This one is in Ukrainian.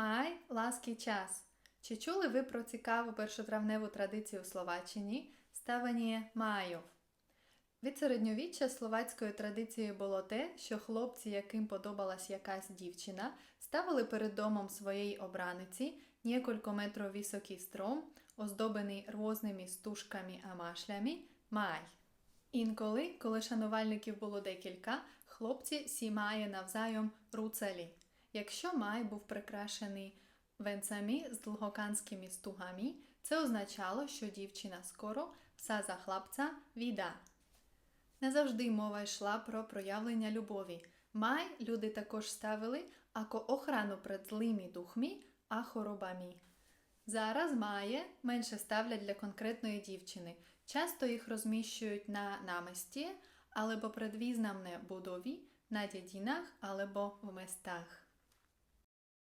Май ласки час. Чи чули ви про цікаву першотравневу традицію у Словаччині ставання майов? Від середньовіччя словацькою традицією було те, що хлопці, яким подобалась якась дівчина, ставили перед домом своєї обраниці метрів високий стром, оздоблений різними стужками а май. Інколи, коли шанувальників було декілька, хлопці сі має навзайом руцелі. Якщо май був прикрашений венцями з дългоканськими стугами, це означало, що дівчина скоро вса за хлопця віда. Не завжди мова йшла про проявлення любові. Май люди також ставили ако охрану перед злими духми а хоробами. Зараз має менше ставлять для конкретної дівчини. Часто їх розміщують на наместі, або передвізнамне будові, на дідінах або в містах.